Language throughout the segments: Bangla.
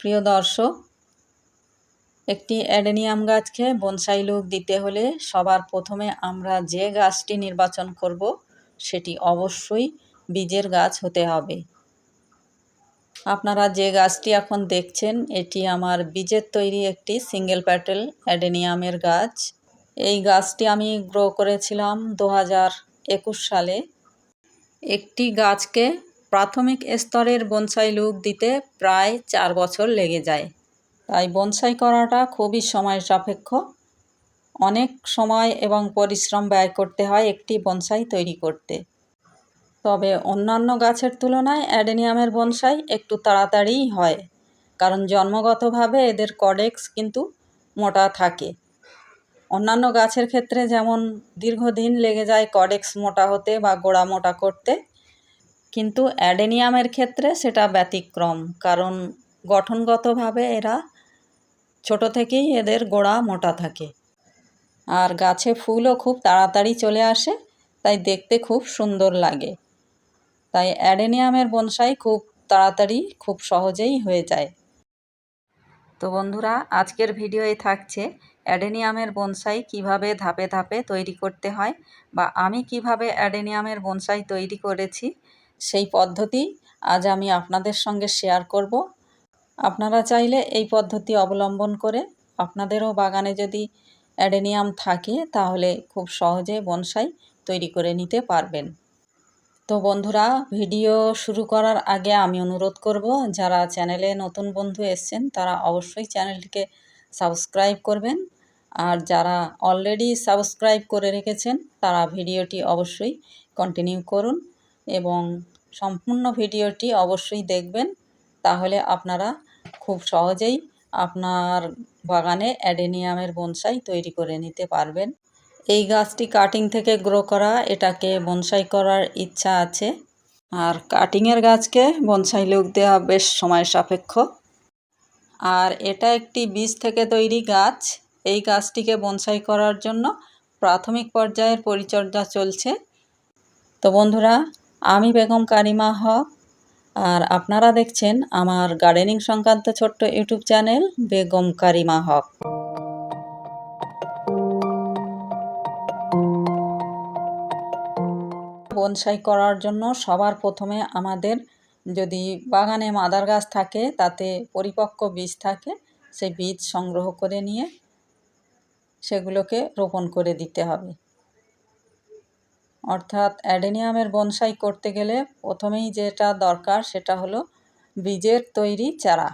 প্রিয় দর্শক, একটি অ্যাডেনিয়াম গাছকে বনসাই লুক দিতে হলে সবার প্রথমে আমরা যে গাছটি নির্বাচন করব, সেটি অবশ্যই বীজের গাছ হতে হবে। আপনারা যে গাছটি এখন দেখছেন, এটি আমার বীজের তৈরি একটি সিঙ্গেল প্যাটেল অ্যাডেনিয়ামের গাছ। এই গাছটি আমি গ্রো করেছিলাম দু হাজার একুশ সালে। একটি গাছকে প্রাথমিক স্তরের বনসাই লুক দিতে প্রায় চার বছর লেগে যায়। তাই বনসাই করাটা খুবই সময় সাপেক্ষ। অনেক সময় এবং পরিশ্রম ব্যয় করতে হয় একটি বনসাই তৈরি করতে। তবে অন্যান্য গাছের তুলনায় অ্যাডেনিয়ামের বনসাই একটু তাড়াতাড়িই হয়, কারণ জন্মগতভাবে এদের কডেক্স কিন্তু মোটা থাকে। অন্যান্য গাছের ক্ষেত্রে যেমন দীর্ঘদিন লেগে যায় কডেক্স মোটা হতে বা গোড়া মোটা করতে কিন্তু অ্যাডেনিয়ামের ক্ষেত্রে সেটা ব্যতিক্রম, কারণ গঠনগতভাবে এরা ছোট থেকেই এদের গোড়া মোটা থাকে। আর গাছে ফুলও খুব তাড়াতাড়ি চলে আসে, তাই দেখতে খুব সুন্দর লাগে। তাই অ্যাডেনিয়ামের বনসাই খুব তাড়াতাড়ি, খুব সহজেই হয়ে যায়। তো বন্ধুরা, আজকের ভিডিওয়ে থাকছে। অ্যাডেনিয়ামের বনসাই কীভাবে ধাপে ধাপে তৈরি করতে হয় বা আমি কীভাবে অ্যাডেনিয়ামের বনসাই তৈরি করেছি সেই পদ্ধতি আজ আমি আপনাদের সঙ্গে শেয়ার করব। আপনারা চাইলে এই পদ্ধতি অবলম্বন করে আপনাদেরও বাগানে যদি অ্যাডেনিয়াম থাকে, তাহলে খুব সহজে বনসাই তৈরি করে নিতে পারবেন। তো বন্ধুরা, ভিডিও শুরু করার আগে আমি অনুরোধ করব, যারা চ্যানেলে নতুন বন্ধু এসছেন, তারা অবশ্যই চ্যানেলটিকে সাবস্ক্রাইব করবেন। আর যারা অলরেডি সাবস্ক্রাইব করে রেখেছেন, তারা ভিডিওটি অবশ্যই কন্টিনিউ করুন এবং সম্পূর্ণ ভিডিওটি অবশ্যই দেখবেন। তাহলে আপনারা খুব সহজেই আপনার বাগানে অ্যাডেনিয়ামের বনসাই তৈরি করে নিতে পারবেন। এই গাছটি কাটিং থেকে গ্রো করা, এটাকে বনসাই করার ইচ্ছা আছে। আর কাটিংয়ের গাছকে বনসাই লুক দেওয়া বেশ সময় সাপেক্ষ। আর এটা একটি বীজ থেকে তৈরি গাছ। এই গাছটিকে বনসাই করার জন্য প্রাথমিক পর্যায়ের পরিচর্যা চলছে। তো বন্ধুরা আমি বেগম কারিমা হক, আর আপনারা দেখছেন আমার গার্ডেনিং সংক্রান্ত ছোট্ট YouTube channel Begum Karima Haque. Bonsai করার জন্য সবার প্রথমে আমাদের যদি বাগানে মাদার গাছ থাকে, তাতে পরিপক্ক বীজ থাকে, সেই বীজ সংগ্রহ করে নিয়ে সেগুলোকে রোপণ করে দিতে হবে। অর্থাৎ অ্যাডেনিয়ামের বনসাই করতে গেলে প্রথমেই যেটা দরকার সেটা হলো বীজের তৈরি চারা।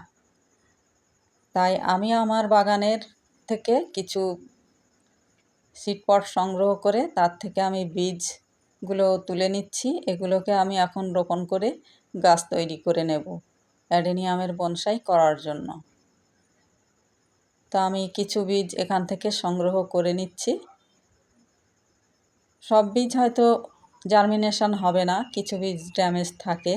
তাই আমি আমার বাগানের থেকে কিছু সিটপট সংগ্রহ করে তার থেকে আমি বীজগুলো তুলে নিচ্ছি। এগুলোকে আমি এখন রোপণ করে গাছ তৈরি করে নেব অ্যাডেনিয়ামের বনসাই করার জন্য। তা আমি কিছু বীজ এখান থেকে সংগ্রহ করে নিচ্ছি। সব বীজ হয়তো জার্মিনেশন হবে না, কিছু বীজ ড্যামেজ থাকে।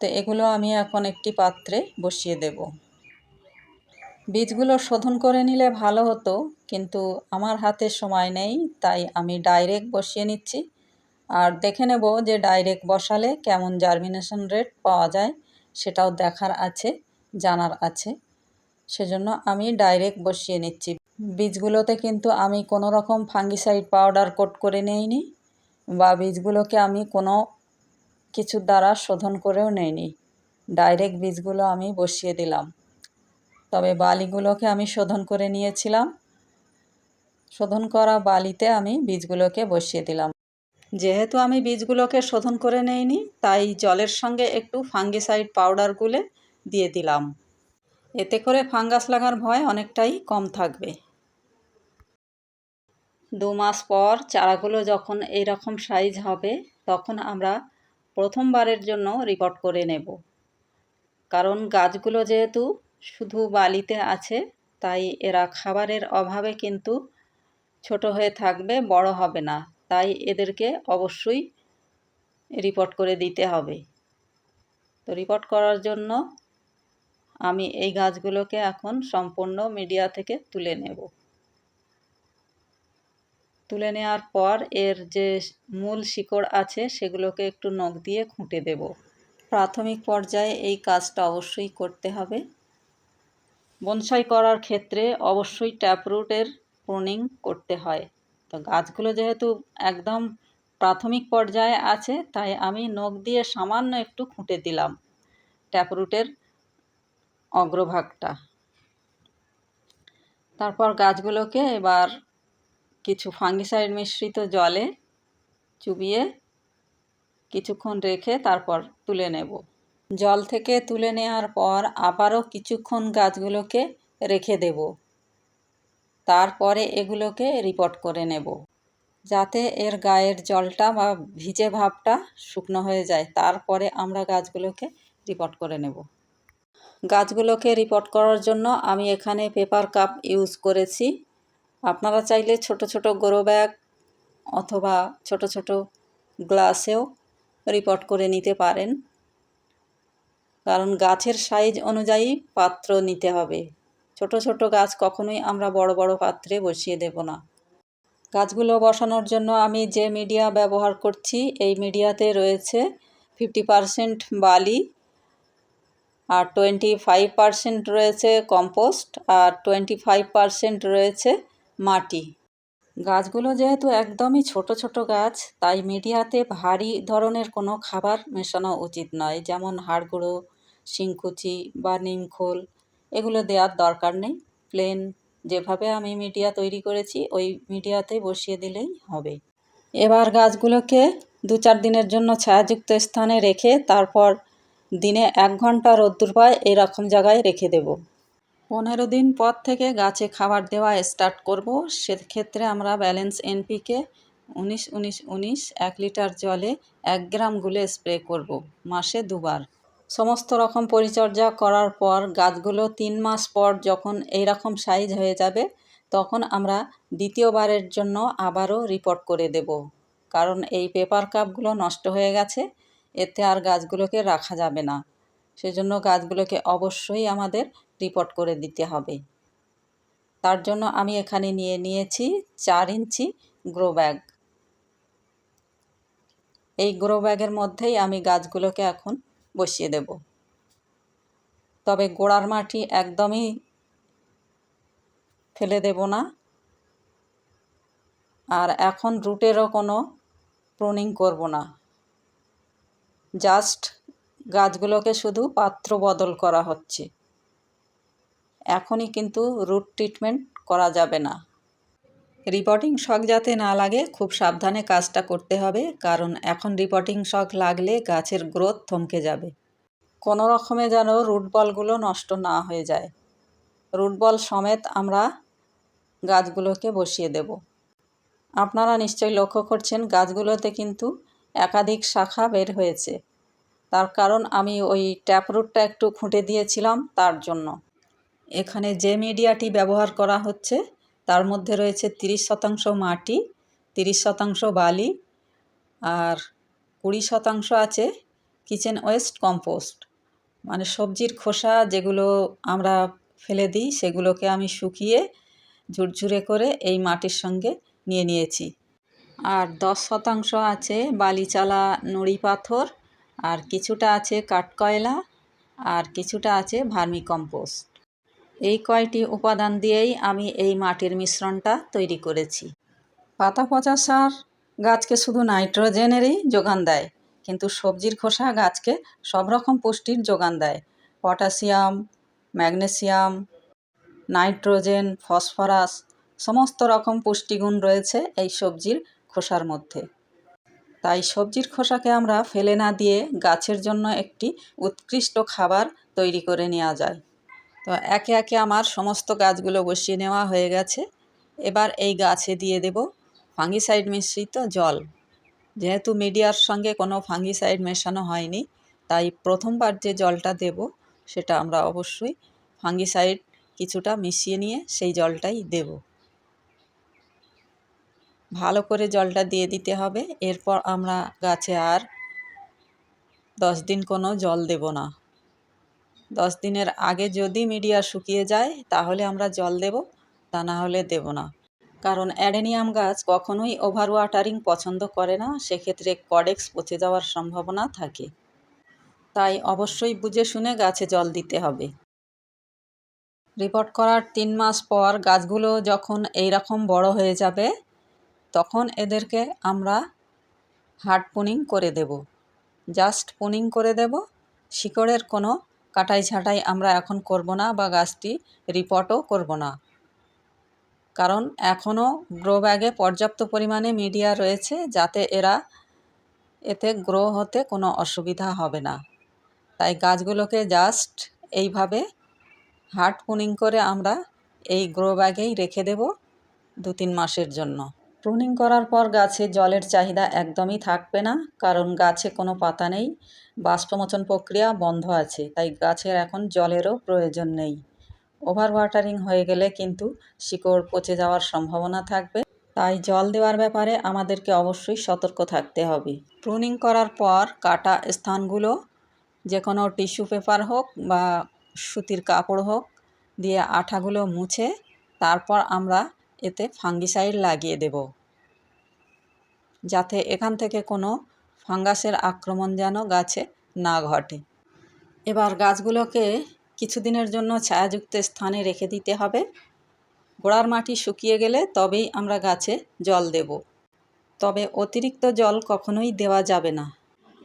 তো এগুলো আমি এখন একটি পাত্রে বসিয়ে দেব। বীজগুলো শোধন করে নিলে ভালো হতো, কিন্তু আমার হাতে সময় নেই, তাই আমি ডাইরেক্ট বসিয়ে নিচ্ছি। আর দেখে নেব যে ডাইরেক্ট বসালে কেমন জার্মিনেশন রেট পাওয়া যায়, সেটাও দেখার আছে, জানার আছে। সেজন্য আমি ডাইরেক্ট বসিয়ে নিচ্ছি। বীজগুলোতে কিন্তু আমি কোনো রকম ফাঙ্গিসাইড পাউডার কোট করে নেইনি বা বীজগুলোকে আমি কোনো কিছুর দ্বারা শোধন করেও নেইনি। ডাইরেক্ট বীজগুলো আমি বসিয়ে দিলাম। তবে বালিগুলোকে আমি শোধন করে নিয়েছিলাম। শোধন করা বালিতে আমি বীজগুলোকে বসিয়ে দিলাম। যেহেতু আমি বীজগুলোকে শোধন করে নেইনি, তাই জলের সঙ্গে একটু ফাঙ্গিসাইড পাউডার গুলে দিয়ে দিলাম। এতে করে ফাঙ্গাস লাগার ভয় অনেকটাই কম থাকবে। দু মাস পর চারাগুলো যখন এই রকম সাইজ হবে, তখন আমরা প্রথমবারের জন্য রিপোর্ট করে নেব। কারণ গাছগুলো যেহেতু শুধু বালিতে আছে, তাই এরা খাবারের অভাবে কিন্তু ছোট হয়ে থাকবে, বড় হবে না। তাই এদেরকে অবশ্যই রিপোর্ট করে দিতে হবে। তো রিপোর্ট করার জন্য আমি এই গাছগুলোকে এখন সম্পূর্ণ মিডিয়া থেকে তুলে নেব। তুলে নেওয়ার পর এর যে মূল শিকড় আছে সেগুলোকে একটু নখ দিয়ে খুঁটে দেব। প্রাথমিক পর্যায়ে এই কাজটা অবশ্যই করতে হবে। বনসাই করার ক্ষেত্রে অবশ্যই ট্যাপরুটের প্রুনিং করতে হয়। তো গাছগুলো যেহেতু একদম প্রাথমিক পর্যায়ে আছে, তাই আমি নখ দিয়ে সামান্য একটু খুঁটে দিলাম। ট্যাপরুটের অগ্রভাগটা। তারপর গাছগুলোকে এবার কিছু ফাঙ্গিসাইড মিশ্রিত জলে চুবিয়ে কিছুক্ষণ রেখে তারপর তুলে নেব। জল থেকে তুলে নেওয়ার পর আবারও কিছুক্ষণ গাছগুলোকে রেখে দেব। তারপরে এগুলোকে রিপোর্ট করে নেব। যাতে এর গায়ের জলটা বা ভিজে ভাবটা শুকনো হয়ে যায়, তারপরে আমরা গাছগুলোকে রিপোর্ট করে নেব। গাছগুলোকে রিপোর্ট করার জন্য আমি এখানে পেপার কাপ ইউজ করেছি। আপনারা চাইলে ছোট ছোট গ্রো ব্যাগ অথবা ছোট ছোট গ্লাসেও রিপোর্ট করে নিতে পারেন। কারণ গাছের সাইজ অনুযায়ী পাত্র নিতে হবে। ছোট ছোট গাছ কখনোই আমরা বড় বড় পাত্রে বসিয়ে দেব না। গাছগুলো বসানোর জন্য আমি যে মিডিয়া ব্যবহার করছি, এই মিডিয়াতে রয়েছে ফিফটি পারসেন্ট বালি। আর টোয়েন্টি ফাইভ পারসেন্ট রয়েছে কম্পোস্ট আর টোয়েন্টি ফাইভ পারসেন্ট রয়েছে মাটি। গাছগুলো যেহেতু একদমই ছোট ছোট গাছ, তাই মিডিয়াতে ভারী ধরনের কোনো খাবার মেশানো উচিত নয়, যেমন হাড়গুঁড়ো, শিংকুচি বা নিমখোল এগুলো দেওয়ার দরকার নেই। প্লেন যেভাবে আমি মিডিয়া তৈরি করেছি, ওই মিডিয়াতে বসিয়ে দিলেই হবে। এবার গাছগুলোকে দু চার দিনের জন্য ছায়াযুক্ত স্থানে রেখে তারপর দিনে এক ঘণ্টা রোদ্দুর পায়, এরকম জায়গায় রেখে দেব। পনেরো দিন পর থেকে গাছে খাবার দেওয়া স্টার্ট করব। সেক্ষেত্রে আমরা ব্যালেন্স এনপিকে উনিশ উনিশ উনিশ, এক লিটার জলে এক গ্রাম গুলে স্প্রে করব, মাসে দুবার। সমস্ত রকম পরিচর্যা করার পর গাছগুলো তিন মাস পর যখন এইরকম সাইজ হয়ে যাবে, তখন আমরা দ্বিতীয়বারের জন্য আবারও রিপোর্ট করে দেব। কারণ এই পেপার কাপগুলো নষ্ট হয়ে গেছে এতে আর গাছগুলোকে রাখা যাবে না। সেজন্য গাছগুলোকে অবশ্যই আমাদের রিপোর্ট করে দিতে হবে। তার জন্য আমি এখানে নিয়ে নিয়েছি চার ইঞ্চি গ্রো ব্যাগ এই গ্রো ব্যাগের মধ্যেই আমি গাছগুলোকে এখন বসিয়ে দেব। তবে গোড়ার মাটি একদমই ফেলে দেব না। আর এখন রুটেরও কোনো প্রুনিং করব না। জাস্ট গাছগুলোকে শুধু পাত্র বদল করা হচ্ছে। এখনই কিন্তু রুট ট্রিটমেন্ট করা যাবে না। রিপোর্টিং শক যাতে না লাগে, খুব সাবধানে কাজটা করতে হবে, কারণ এখন রিপোর্টিং শক লাগলে গাছের গ্রোথ থমকে যাবে। কোনো রকমে যেন রুট বলগুলো নষ্ট না হয়ে যায়। রুট বল সমেত আমরা গাছগুলোকে বসিয়ে দেব। আপনারা নিশ্চয়ই লক্ষ্য করছেন, গাছগুলোতে কিন্তু একাধিক শাখা বের হয়েছে। তার কারণ আমি ওই ট্যাপ রুটটা একটু খুঁটে দিয়েছিলাম তার জন্য। এখানে যে মিডিয়াটি ব্যবহার করা হচ্ছে, তার মধ্যে রয়েছে তিরিশ শতাংশ মাটি, তিরিশ শতাংশ বালি আর কুড়ি শতাংশ আছে কিচেন ওয়েস্ট কম্পোস্ট। মানে সবজির খোসা যেগুলো আমরা ফেলে দিই, সেগুলোকে আমি শুকিয়ে ঝুরঝুরে করে এই মাটির সঙ্গে নিয়ে নিয়েছি। আর দশ শতাংশ আছে বালিচালা, নুড়ি পাথর, আর কিছুটা আছে কাঠকয়লা, আর কিছুটা আছে ভার্মি কম্পোস্ট এই কয়টি উপাদান দিয়েই আমি এই মাটির মিশ্রণটা তৈরি করেছি। পাতা পচা সার গাছকে শুধু নাইট্রোজেনেরই যোগান দেয়, কিন্তু সবজির খোসা গাছকে সব রকম পুষ্টির যোগান দেয়। পটাশিয়াম, ম্যাগনেসিয়াম, নাইট্রোজেন, ফসফরাস, সমস্ত রকম পুষ্টিগুণ রয়েছে এই সবজির খোসার মধ্যে। তাই সবজির খোসাকে আমরা ফেলে না দিয়ে গাছের জন্য একটি উৎকৃষ্ট খাবার তৈরি করে নেওয়া যায়। তো একে একে আমার সমস্ত গাছগুলো বসিয়ে নেওয়া হয়ে গেছে। এবার এই গাছে দিয়ে দেব ফাঙ্গিসাইড মিশ্রিত জল। যেহেতু মিডিয়ার সঙ্গে কোনো ফাঙ্গিসাইড মেশানো হয়নি, তাই প্রথমবার যে জলটা দেব, সেটা আমরা অবশ্যই ফাঙ্গিসাইড কিছুটা মিশিয়ে নিয়ে সেই জলটাই দেব। ভালো করে জলটা দিয়ে দিতে হবে। এরপর আমরা গাছে আর দশ দিন কোনো জল দেব না। দশ দিনের আগে যদি মিডিয়া শুকিয়ে যায়, তাহলে আমরা জল দেব, তা না হলে দেব না। কারণ অ্যাডেনিয়াম গাছ কখনোই ওভার ওয়াটারিং পছন্দ করে না, সেক্ষেত্রে কডেক্স পচে যাওয়ার সম্ভাবনা থাকে। তাই অবশ্যই বুঝে শুনে গাছে জল দিতে হবে। রিপোর্ট করার তিন মাস পর গাছগুলো যখন এই রকম বড় হয়ে যাবে তখন এদেরকে আমরা হার্ড পুনিং করে দেব। জাস্ট পুনিং করে দেব। শিকড়ের কোনো কাটাই ছাঁটাই আমরা এখন করব না বা গাছটি রিপোর্টও করব না। কারণ এখনও গ্রো ব্যাগে পর্যাপ্ত পরিমাণে মিডিয়া রয়েছে যাতে এরা এতে গ্রো হতে কোনো অসুবিধা হবে না। তাই গাছগুলোকে জাস্ট এইভাবে হার্ড পুনিং করে আমরা এই গ্রো ব্যাগেই রেখে দেব দু তিন মাসের জন্য। প্রুনিং করার পর গাছে জলের চাহিদা একদমই থাকবে না, কারণ গাছে কোনো পাতা নেই, বাষ্পমোচন প্রক্রিয়া বন্ধ আছে, তাই গাছের এখন জলেরও প্রয়োজন নেই। ওভার ওয়াটারিং হয়ে গেলে কিন্তু শিকড় পচে যাওয়ার সম্ভাবনা থাকবে, তাই জল দেওয়ার ব্যাপারে আমাদেরকে অবশ্যই সতর্ক থাকতে হবে। প্রুনিং করার পর কাটা স্থানগুলো, যে কোনো টিস্যু পেপার হোক বা সুতির কাপড় হোক, দিয়ে আঠাগুলো মুছে, তারপর আমরা এতে ফাঙ্গিসাইড লাগিয়ে দেব। যাতে এখান থেকে কোনো ফাঙ্গাসের আক্রমণ যেন গাছে না ঘটে। এবার গাছগুলোকে কিছুদিনের জন্য ছায়াযুক্ত স্থানে রেখে দিতে হবে। গোড়ার মাটি শুকিয়ে গেলে তবেই আমরা গাছে জল দেব। তবে অতিরিক্ত জল কখনোই দেওয়া যাবে না।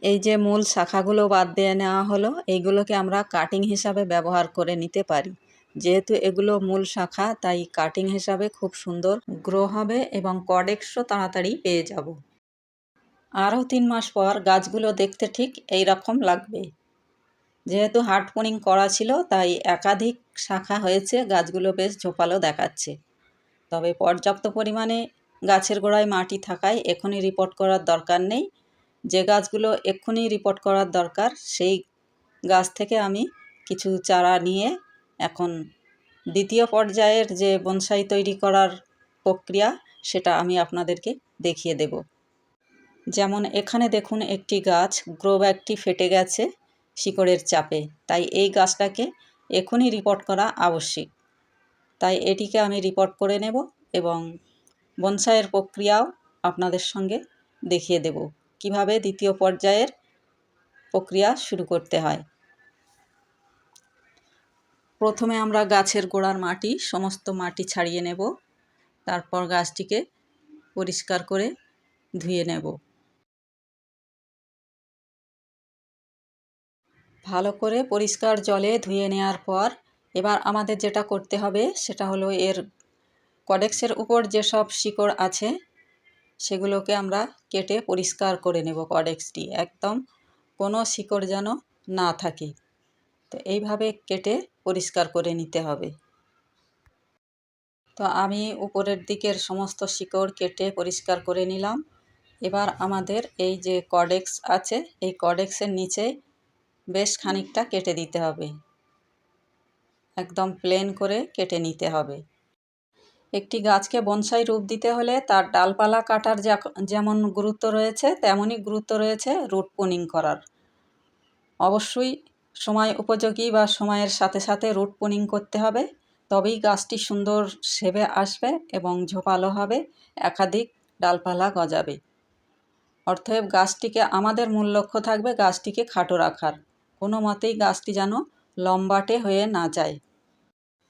এই যে মূল শাখাগুলো বাদ দিয়ে নেওয়া হলো, এইগুলোকে আমরা কাটিং হিসাবে ব্যবহার করে নিতে পারি। যেহেতু এগুলো মূল শাখা, তাই কাটিং হিসাবে খুব সুন্দর গ্রো হবে এবং কডেক্সও তাড়াতাড়ি পেয়ে যাব। আরও তিন মাস পর গাছগুলো দেখতে ঠিক এই রকম লাগবে। যেহেতু হার্ড পোনিং করা ছিল, তাই একাধিক শাখা হয়েছে, গাছগুলো বেশ ঝোপালো দেখাচ্ছে। তবে পর্যাপ্ত পরিমাণে গাছের গোড়ায় মাটি থাকায় এখনই রিপোর্ট করার দরকার নেই। যে গাছগুলো এক্ষুনি রিপোর্ট করার দরকার, সেই গাছ থেকে আমি কিছু চারা নিয়ে এখন দ্বিতীয় পর্যায়ের যে বনসাই তৈরি করার প্রক্রিয়া, সেটা আমি আপনাদেরকে দেখিয়ে দেব। যেমন এখানে দেখুন একটি গাছ গ্রো ব্যাগটি ফেটে গেছে শিকড়ের চাপে। তাই এই গাছটাকে এখনই রিপোর্ট করা আবশ্যিক। তাই এটিকে আমি রিপোর্ট করে নেব এবং বনসাইয়ের প্রক্রিয়াও আপনাদের সঙ্গে দেখিয়ে দেব। কীভাবে দ্বিতীয় পর্যায়ের প্রক্রিয়া শুরু করতে হয়? প্রথমে আমরা গাছের গোড়ার মাটি, সমস্ত মাটি ছাড়িয়ে নেব। তারপর গাছটিকে পরিষ্কার করে ধুয়ে নেব। ভালো করে পরিষ্কার জলে ধুয়ে নেওয়ার পর এবার আমাদের যেটা করতে হবে, সেটা হলো এর কডেক্সের উপর যেসব শিকড় আছে, সেগুলোকে আমরা কেটে পরিষ্কার করে নেব কডেক্সটি। একদম কোনো শিকড় যেন না থাকে। তো এইভাবে কেটে পরিষ্কার করে নিতে হবে। তো আমি উপরের দিকের সমস্ত শিকড় কেটে পরিষ্কার করে নিলাম। এবার আমাদের এই যে কডেক্স আছে, এই কডেক্সের নিচে বেশ খানিকটা কেটে দিতে হবে। একদম প্লেন করে কেটে নিতে হবে। একটি গাছকে বনসাই রূপ দিতে হলে তার ডালপালা কাটার যেমন গুরুত্ব রয়েছে, তেমনই গুরুত্ব রয়েছে রুট পুনিং করার। অবশ্যই সময় উপযোগী বা সময়ের সাথে সাথে রুট পুনিং করতে হবে। তবেই গাছটি সুন্দর সেবে আসবে এবং ঝোপালো হবে, একাধিক ডালপালা গজাবে। অর্থাৎ গাছটিকে আমাদের মূল লক্ষ্য থাকবে গাছটিকে খাটো রাখার। কোনো মতেই গাছটি যেন লম্বাটে হয়ে না যায়।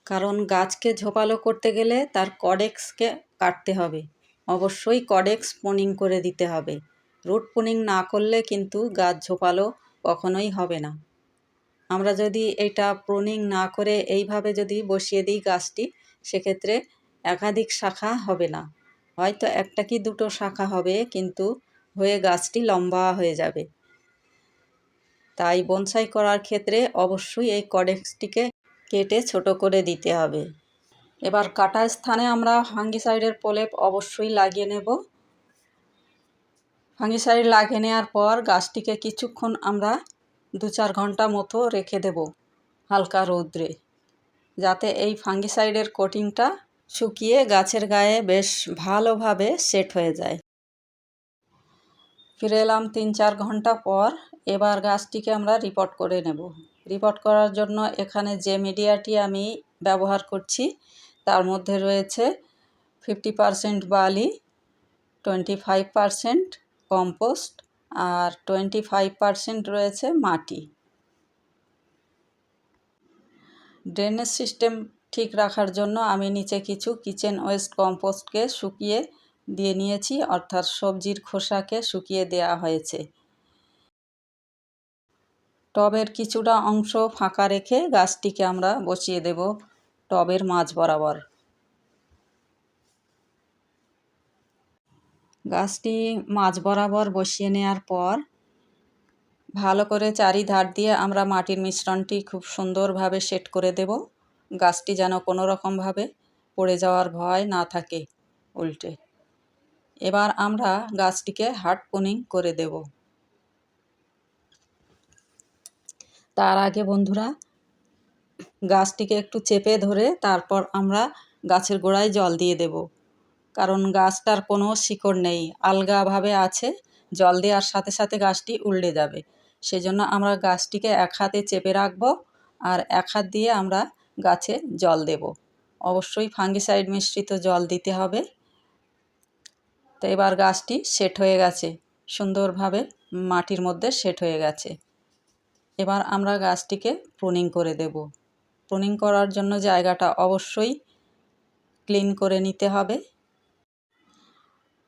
কারণ গাছকে ঝোপালো করতে গেলে তার কডেক্সকে কাটতে হবে। অবশ্যই কডেক্স পুনিং করে দিতে হবে। রুট পুনিং না করলে কিন্তু গাছ ঝোপালো কখনোই হবে না। আমরা যদি এটা প্রুনিং না করে এইভাবে যদি বসিয়ে দিই গাছটি, সেক্ষেত্রে একাধিক শাখা হবে না। হয়তো একটা কি দুটো শাখা হবে, কিন্তু হয়ে গাছটি লম্বা হয়ে যাবে। তাই বনসাই করার ক্ষেত্রে অবশ্যই এই কডেক্সটিকে কেটে ছোট করে দিতে হবে। এবার কাটা স্থানে আমরা ফাঙ্গিসাইডের প্রলেপ অবশ্যই লাগিয়ে নেব। ফাঙ্গিসাইড লাগিয়ে নেওয়ার পর গাছটিকে কিছুক্ষণ আমরা দু চার ঘণ্টা মতো রেখে দেব হালকা রৌদ্রে, যাতে এই ফাঙ্গিসাইডের কোটিংটা শুকিয়ে গাছের গায়ে বেশ ভালোভাবে সেট হয়ে যায়। ফিরে এলাম তিন চার ঘণ্টা পর এবার গাছটিকে আমরা রিপোর্ট করে নেব। রিপোর্ট করার জন্য এখানে যে মিডিয়াটি আমি ব্যবহার করছি, তার মধ্যে রয়েছে ফিফটি পারসেন্ট বালি, টোয়েন্টি ফাইভ পারসেন্ট কম্পোস্ট আর টোয়েন্টি ফাইভ পারসেন্ট রয়েছে মাটি। ড্রেনেজ সিস্টেম ঠিক রাখার জন্য আমি নিচে কিছু কিচেন ওয়েস্ট কম্পোস্টকে শুকিয়ে দিয়ে নিয়েছি, অর্থাৎ সবজির খোসাকে শুকিয়ে দেয়া হয়েছে। টবের কিছুটা অংশ ফাঁকা রেখে গাছটিকে আমরা বসিয়ে দেব টবের মাঝ বরাবর। গাছটি মাঝ বরাবর বসিয়ে নেওয়ার পর ভালো করে চারিধার দিয়ে আমরা মাটির মিশ্রণটি খুব সুন্দরভাবে সেট করে দেব। গাছটি যেন কোনো রকমভাবে পড়ে যাওয়ার ভয় না থাকে উল্টে। এবার আমরা গাছটিকে হার্ড পুনিং করে দেব। তার আগে বন্ধুরা, গাছটিকে একটু চেপে ধরে তারপর আমরা গাছের গোড়ায় জল দিয়ে দেব। কারণ গাছটার কোনো শিকড় নেই আলগাভাবে আছে, জল দেওয়ার সাথে সাথে গাছটি উল্টে যাবে। সেজন্য আমরা গাছটিকে এক হাতে চেপে রাখব আর এক হাত দিয়ে আমরা গাছে জল দেব। অবশ্যই ফাঙ্গিসাইড মিশ্রিত জল দিতে হবে। তো এবার গাছটি সেট হয়ে গেছে, সুন্দরভাবে মাটির মধ্যে সেট হয়ে গেছে। এবার আমরা গাছটিকে প্রুনিং করে দেব। প্রুনিং করার জন্য জায়গাটা অবশ্যই ক্লিন করে নিতে হবে।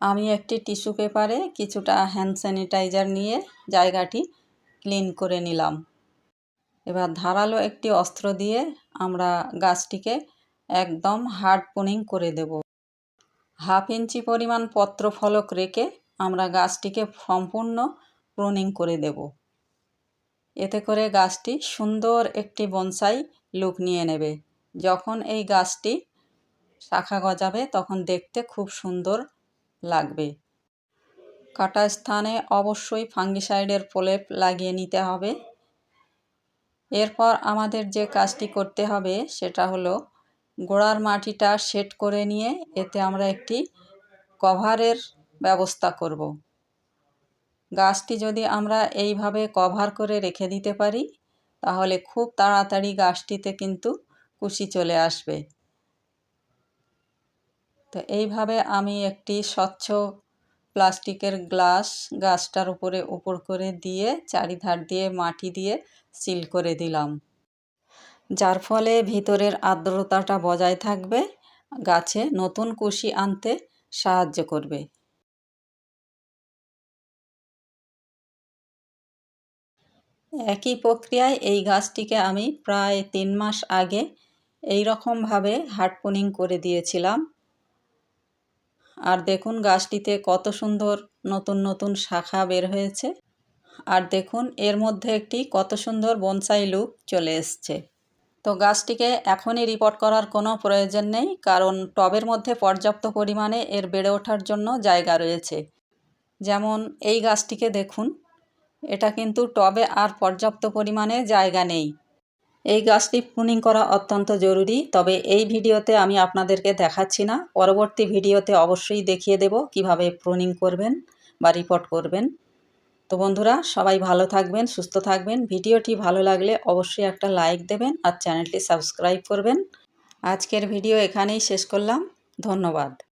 আমি একটি টিস্যু পেপারে কিছুটা হ্যান্ড স্যানিটাইজার নিয়ে জায়গাটি ক্লিন করে নিলাম। এবার ধারালো একটি অস্ত্র দিয়ে আমরা গাছটিকে একদম হার্ড পুনিং করে দেব। হাফ ইঞ্চি পরিমাণ পত্র ফলক রেখে আমরা গাছটিকে সম্পূর্ণ প্রুনিং করে দেব। এতে করে গাছটি সুন্দর একটি বনসাই লুক নিয়ে নেবে। যখন এই গাছটি শাখা গজাবে তখন দেখতে খুব সুন্দর লাগবে। কাটা স্থানে অবশ্যই ফাঙ্গিসাইডের প্রলেপ লাগিয়ে নিতে হবে। এরপর আমাদের যে কাজটি করতে হবে সেটা হলো গোড়ার মাটিটা সেট করে নিয়ে এতে আমরা একটি কভারের ব্যবস্থা করব। গাছটি যদি আমরা এইভাবে কভার করে রেখে দিতে পারি, তাহলে খুব তাড়াতাড়ি গাছটিতে কিন্তু কুশি চলে আসবে। তো এইভাবে আমি একটি স্বচ্ছ প্লাস্টিকের গ্লাস গাছটার উপরে উপর করে দিয়ে চারিধার দিয়ে মাটি দিয়ে সিল করে দিলাম। যার ফলে ভিতরের আর্দ্রতাটা বজায় থাকবে, গাছে নতুন কুশি আনতে সাহায্য করবে। একই প্রক্রিয়ায় এই গাছটিকে আমি প্রায় তিন মাস আগে এই রকমভাবে হার্ডপোনিং করে দিয়েছিলাম। আর দেখুন গাছটিতে কত সুন্দর নতুন নতুন শাখা বের হয়েছে। আর দেখুন এর মধ্যে একটি কত সুন্দর বনসাই লুক চলে এসছে। তো গাছটিকে এখনই রিপোর্ট করার কোনো প্রয়োজন নেই, কারণ টবের মধ্যে পর্যাপ্ত পরিমাণে এর বেড়ে ওঠার জন্য জায়গা রয়েছে। যেমন এই গাছটিকে দেখুন, এটা কিন্তু টবে আর পর্যাপ্ত পরিমাণে জায়গা নেই। এই গাছটি প্রুনিং করা অত্যন্ত জরুরি, তবে এই ভিডিওতে আমি আপনাদেরকে দেখাচ্ছি না। পরবর্তী ভিডিওতে অবশ্যই দেখিয়ে দেব কীভাবে প্রুনিং করবেন বা রিপোর্ট করবেন। তো বন্ধুরা, সবাই ভালো থাকবেন, সুস্থ থাকবেন। ভিডিওটি ভালো লাগলে অবশ্যই একটা লাইক দেবেন আর চ্যানেলটি সাবস্ক্রাইব করবেন। আজকের ভিডিও এখানেই শেষ করলাম। ধন্যবাদ।